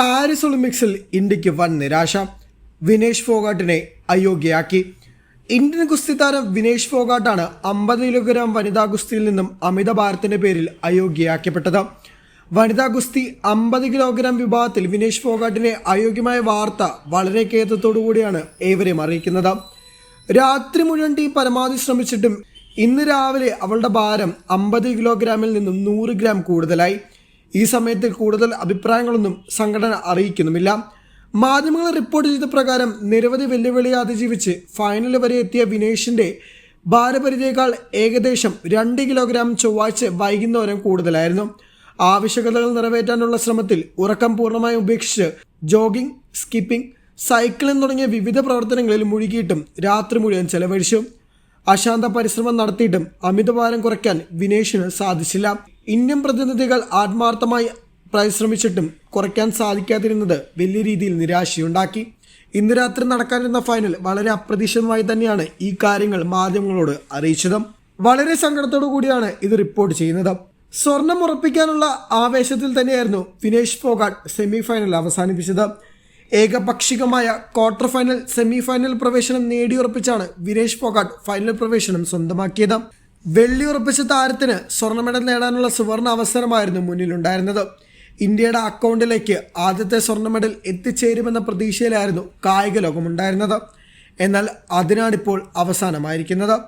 Paris ഒളിമ്പിക്സിൽ ഇന്ത്യയ്ക്ക് വൻ നിരാശ. വിനേഷ് ഫോഗാട്ടിനെ അയോഗ്യയാക്കി. ഇന്ത്യൻ ഗുസ്തി താരം വിനേഷ് ഫോഗാട്ടാണ് അമ്പത് കിലോഗ്രാം വനിതാ ഗുസ്തിയിൽ നിന്നും അമിത ഭാരത്തിന്റെ പേരിൽ അയോഗ്യയാക്കപ്പെട്ടത്. വനിതാ ഗുസ്തി അമ്പത് കിലോഗ്രാം വിഭാഗത്തിൽ വിനേഷ് ഫോഗാട്ടിനെ അയോഗ്യമായ വാർത്ത വളരെ കേതത്തോടു കൂടിയാണ് ഏവരെയും അറിയിക്കുന്നത്. രാത്രി മുഴുവൻ ടീം പരമാവധി ശ്രമിച്ചിട്ടും ഇന്ന് രാവിലെ അവളുടെ ഭാരം അമ്പത് കിലോഗ്രാമിൽ നിന്നും നൂറ് ഗ്രാം കൂടുതലായി. ഈ സമയത്തിൽ കൂടുതൽ അഭിപ്രായങ്ങളൊന്നും സംഘടന അറിയിക്കുന്നുമില്ല. മാധ്യമങ്ങൾ റിപ്പോർട്ട് ചെയ്ത പ്രകാരം നിരവധി വെല്ലുവിളി അതിജീവിച്ച് ഫൈനൽ വരെ എത്തിയ വിനേഷിന്റെ ഭാരപരിധിയേക്കാൾ ഏകദേശം രണ്ട് കിലോഗ്രാം ചൊവ്വാഴ്ച വൈകുന്നേരം കൂടുതലായിരുന്നു. ആവശ്യകതകൾ നിറവേറ്റാനുള്ള ശ്രമത്തിൽ ഉറക്കം പൂർണമായി ഉപേക്ഷിച്ച് ജോഗിംഗ് സ്കിപ്പിംഗ് സൈക്ലിംഗ് തുടങ്ങിയ വിവിധ പ്രവർത്തനങ്ങളിൽ മുഴുകിയിട്ടും രാത്രി മുഴുവൻ ചെലവഴിച്ചു. അശാന്ത പരിശ്രമം നടത്തിയിട്ടും അമിതഭാരം കുറയ്ക്കാൻ വിനേഷിന് സാധിച്ചില്ല. ഇന്ത്യൻ പ്രതിനിധികൾ ആത്മാർത്ഥമായി പരിശ്രമിച്ചിട്ടും കുറയ്ക്കാൻ സാധിക്കാതിരുന്നത് വലിയ രീതിയിൽ നിരാശയുണ്ടാക്കി. ഇന്ന് രാത്രി നടക്കാനിരുന്ന ഫൈനൽ വളരെ അപ്രതീക്ഷിതമായി തന്നെയാണ് ഈ കാര്യങ്ങൾ മാധ്യമങ്ങളോട് അറിയിച്ചത്. വളരെ സങ്കടത്തോടു കൂടിയാണ് ഇത് റിപ്പോർട്ട് ചെയ്യുന്നത്. സ്വർണം ഉറപ്പിക്കാനുള്ള ആവേശത്തിൽ തന്നെയായിരുന്നു വിനേഷ് ഫോഗാട്ട് സെമി ഫൈനൽ അവസാനിപ്പിച്ചത്. ഏകപക്ഷികമായ ക്വാർട്ടർ ഫൈനൽ സെമി ഫൈനൽ പ്രവേശനം നേടിയുറപ്പിച്ചാണ് വിനേഷ് ഫോഗാട്ട് ഫൈനൽ പ്രവേശനം സ്വന്തമാക്കിയത്. വെള്ളി ഉറപ്പിച്ച താരത്തിന് സ്വർണ മെഡൽ നേടാനുള്ള സുവർണ അവസരമായിരുന്നു മുന്നിലുണ്ടായിരുന്നത്. ഇന്ത്യയുടെ അക്കൗണ്ടിലേക്ക് ആദ്യത്തെ സ്വർണ മെഡൽ എത്തിച്ചേരുമെന്ന പ്രതീക്ഷയിലായിരുന്നു കായിക ലോകമുണ്ടായിരുന്നത്. എന്നാൽ അതിനാണിപ്പോൾ അവസാനമായിരിക്കുന്നത്.